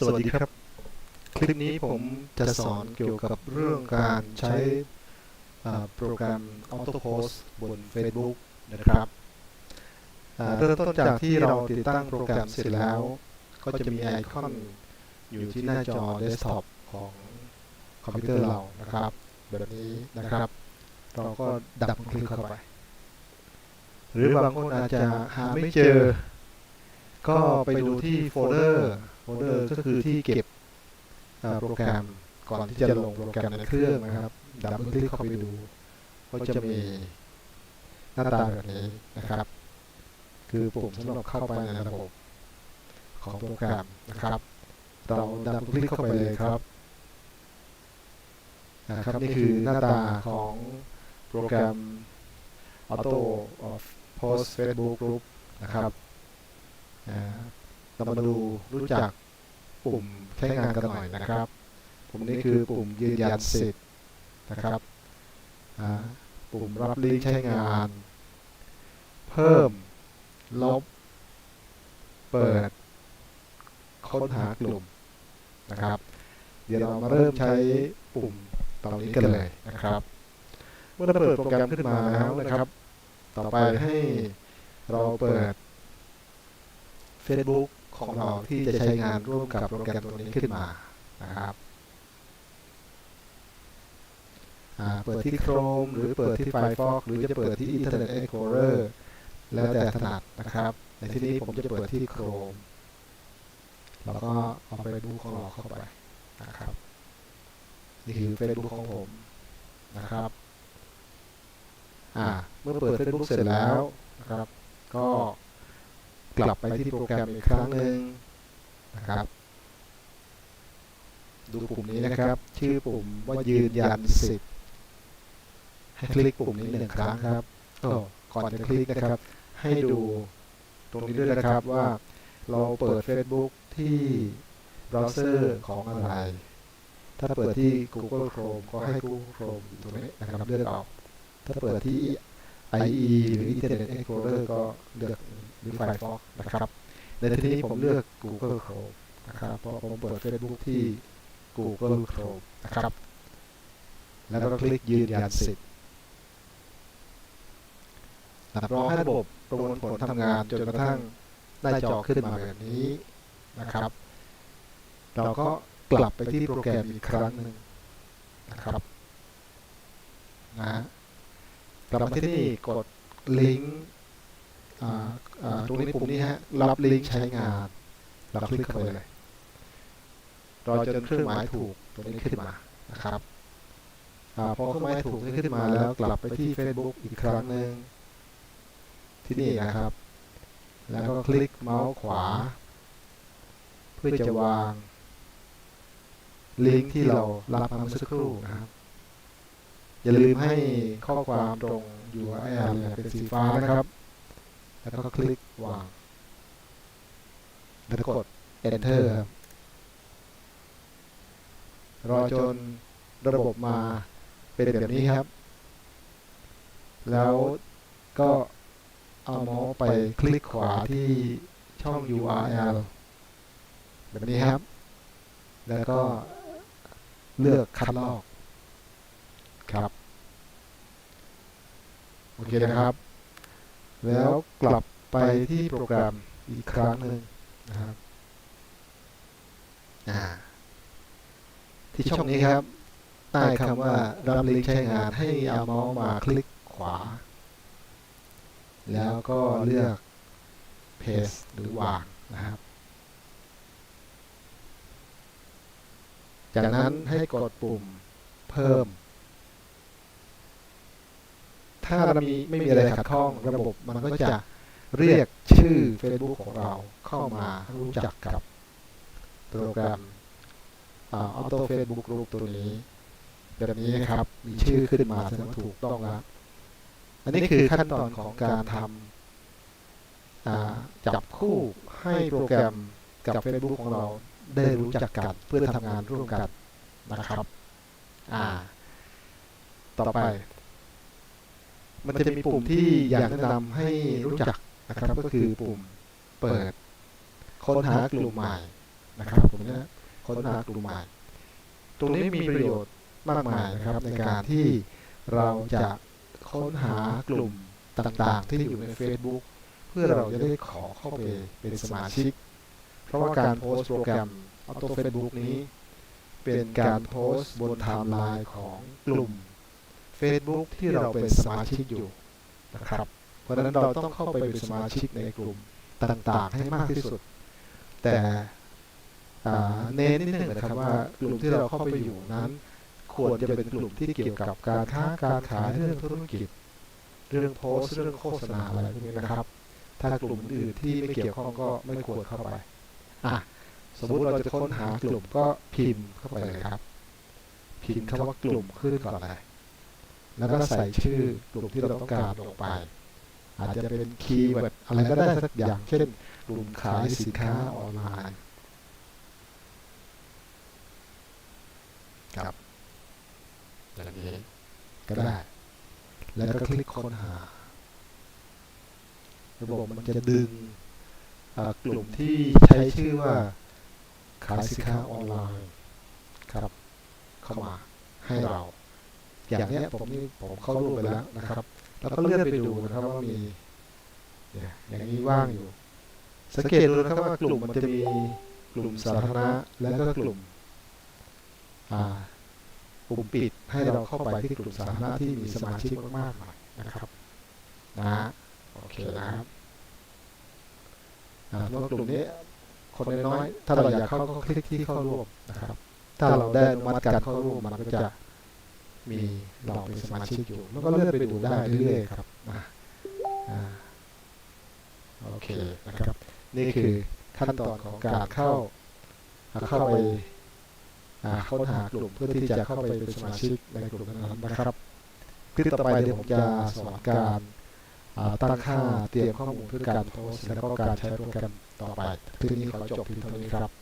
สวัสดีครับ คลิปนี้ผมจะสอนเกี่ยวกับเรื่องการใช้โปรแกรม Auto Post บน Facebook นะครับเริ่มต้นจากที่เราติดตั้งโปรแกรมเสร็จแล้ว ก็จะมีไอคอนอยู่ที่หน้าจอเดสก์ท็อปของคอมพิวเตอร์เรานะครับ แบบนี้นะครับ เราก็ดับคลิกเข้าไป หรือบางคนอาจจะหาไม่เจอ ก็ไปดูที่โฟลเดอร์ ลเดอร์ก็คือที่เก็บโปรแกรมก่อนที่จะลงโปรแกรมในเครื่องนะครับดับเบิลคลิกเข้าไปดู ก็จะมีหน้าตาแบบนี้นะครับ คือปุ่มสำหรับเข้าไปในระบบของโปรแกรมนะครับ เราดับเบิลคลิกเข้าไปเลยครับนะครับนี่คือหน้าตาของโปรแกรม Auto of Post Facebook Group นะครับเรามาดูรู้จัก ปุ่มใช้งานกันหน่อยนะครับ ปุ่มนี้คือปุ่มยืนยันสิทธิ์นะครับอ่าปุ่มรับลิงก์ใช้งาน เพิ่ม ลบ เปิด ค้นหากลุ่มนะครับ เดี๋ยวเรามาเริ่มใช้ปุ่มตรงนี้กันเลยนะครับ เมื่อเราเปิดโปรแกรมขึ้นมาแล้วนะครับ ต่อไปให้เราเปิด Facebook ของเราที่จะใช้งานร่วมกับโปรแกรมตัวนี้ขึ้นมานะครับเปิดที่ Chrome หรือเปิดที่ Firefox หรือจะเปิดที่ Internet Explorer แล้วแต่ถนัดนะครับ ในที่นี้ผมจะเปิดที่ Chrome แล้วก็เอา Facebook ของเราเข้าไปนะครับนี่คือ Facebook ของผมนะครับอ่าเมื่อเปิด Facebook เสร็จแล้วนะครับ ก็ กลับไปที่โปรแกรมอีกครั้งหนึ่งนะครับ ดูปุ่มนี้นะครับ ชื่อปุ่มว่ายืนยันสิทธิ์ให้คลิกปุ่มนี้หนึ่งครั้งครับก่อนจะคลิกนะครับ ให้ดูตรงนี้ด้วยนะครับว่าเราเปิด Facebook ที่เบราว์เซอร์ของอะไร ถ้าเปิดที่ Google Chrome ก็ให้ Google Chrome อยู่ตรงนี้นะครับเลือกออก ถ้าเปิดที่ IE หรือ Internet Explorer ก็เลือก หรือ Firefox นะครับ ในที่นี้ผมเลือก Google Chrome นะครับ เพราะผมเปิด Facebook ที่ Google Chrome นะครับ แล้วก็คลิกยืนยันสิทธิ์รอให้ระบบประมวลผลทำงานจนกระทั่งหน้จอขึ้นมาแบบนี้นะครับ เราก็กลับไปที่โปรแกรมอีกครั้งหนึ่งนะครับนะกลับมาที่นี่กดลิงก์ ตรงนี้ปุ่มนี้ฮะรับลิงก์ใช้งานเราคลิกเข้าไปเลยรอจนเครื่องหมายถูกตรงนี้ขึ้นมานะครับอาพอเครื่องหมายถูกขึ้นมาแล้วกลับไปที่ Facebook อีกครั้งหนึ่งที่นี่นะครับ แล้วก็คลิกเมาส์ขวา เพื่อจะวาง ลิงก์ที่เรารับมาเมื่อสักครู่นะครับ อย่าลืมให้ข้อความตรง URL เนี่ยเป็นสีฟ้านะครับ แล้วก็คลิกวางแล้วกด Enter ครับรอจนระบบมาเป็นแบบนี้ครับ แล้วก็เอาเมาส์ไปคลิกขวาที่ช่อง URL แบบนี้ครับ แล้วก็เลือกคัดลอกครับ โอเคนะครับ แล้วกลับไปที่โปรแกรมอีกครั้งหนึ่งนะครับอ่าที่ช่องนี้ครับ ใต้คำว่ารับลิงก์ใช้งานให้เอาเมาส์มาคลิกขวา แล้วก็เลือก paste หรือวางนะครับ จากนั้นให้กดปุ่มเพิ่ม ถ้าเรามีไม่มีอะไรขัดข้องระบบมันก็จะเรียกชื่อ Facebook ของเราเข้ามารู้จักกับโปรแกรม Auto Facebook Group ตัวนี้แบบนี้นะครับ มีชื่อขึ้นมาแสดงว่าถูกต้องแล้ว อันนี้คือขั้นตอนของการทำจับคู่ให้โปรแกรมกับ Facebook ของเราได้รู้จักกันเพื่อทำงานร่วมกันนะครับ อ่า ต่อไป มันจะมีปุ่มที่อยากแนะนำให้รู้จักนะครับ ก็คือปุ่มเปิด ค้นหากลุ่มใหม่นะครับผมจะค้นหากลุ่มใหม่ ตรงนี้มีประโยชน์มากมายนะครับในการที่เราจะค้นหากลุ่มต่างๆ ที่อยู่ใน Facebook เพื่อเราจะได้ขอเข้าไปเป็นสมาชิก เพราะว่าการโพสต์โปรแกรม Auto Facebook นี้ เป็นการโพสต์บนไทม์ไลน์ของกลุ่ม Facebook ที่เราเป็นสมาชิกอยู่นะครับ เพราะฉะนั้นเราต้องเข้าไปเป็นสมาชิกในกลุ่มต่างๆ ให้มากที่สุด แต่เน้นนิดนึงนะครับว่ากลุ่มที่เราเข้าไปอยู่นั้น ควรจะเป็นกลุ่มที่เกี่ยวกับการค้าการขายเรื่องธุรกิจ เรื่องโพสเรื่องโฆษณาอะไรพวกนี้นะครับ ถ้ากลุ่มอื่นที่ไม่เกี่ยวข้องก็ไม่ควรเข้าไปอะสมมุติเราจะค้นหากลุ่มก็พิมพ์เข้าไปเลยครับ พิมพ์คำว่ากลุ่มขึ้นก่อนเลย แล้วก็ใส่ชื่อกลุ่มที่เราต้องการลงไป อาจจะเป็นคีย์เวิร์ดอะไรก็ได้สักอย่างเช่น กลุ่มขายสินค้าออนไลน์ครับอย่างนี้ก็ได้ แล้วก็คลิกค้นหา ระบบมันจะดึงอ่ากลุ่มที่ใช้ชื่อว่าขายสินค้าออนไลน์ครับ เข้ามาให้เรา อย่างเนี้ยผมนี่ผมเข้ารูปไปแล้วนะครับ แล้วก็เลื่อนไปดูนะครับว่ามีอย่างนี้ว่างอยู่ สังเกตดูนะครับว่ากลุ่มมันจะมีกลุ่มสาธารณะแล้วก็กลุ่มอ่ากลุ่มปิดให้เราเข้าไปที่กลุ่มสาธารณะที่มีสมาชิกมากๆหน่อยนะครับนะโอเคนะครับอ่าเพราะกลุ่มนี้คนน้อยๆถ้าเราอยากเข้าก็คลิกที่เข้าร่วมนะครับ ถ้าเราได้อนุมัติการเข้าร่วมมันก็จะ มีเราเป็นสมาชิกอยู่แล้วก็เลื่อนไปดูได้เรื่อยๆครับอ่าอ่าโอเคนะครับ นี่คือขั้นตอนของการเข้าอ่าเข้าไปอ่าค้นหากลุ่มเพื่อที่จะเข้าไปเป็นสมาชิกในกลุ่มนั้นๆนะครับคลิปต่อไปเดี๋ยวผมจะสอนการอ่าตั้งค่าเตรียมข้อมูลเพื่อการโพสต์แล้วก็การใช้โปรแกรมต่อไปทีนี้ขอจบเพียงเท่านี้ครับ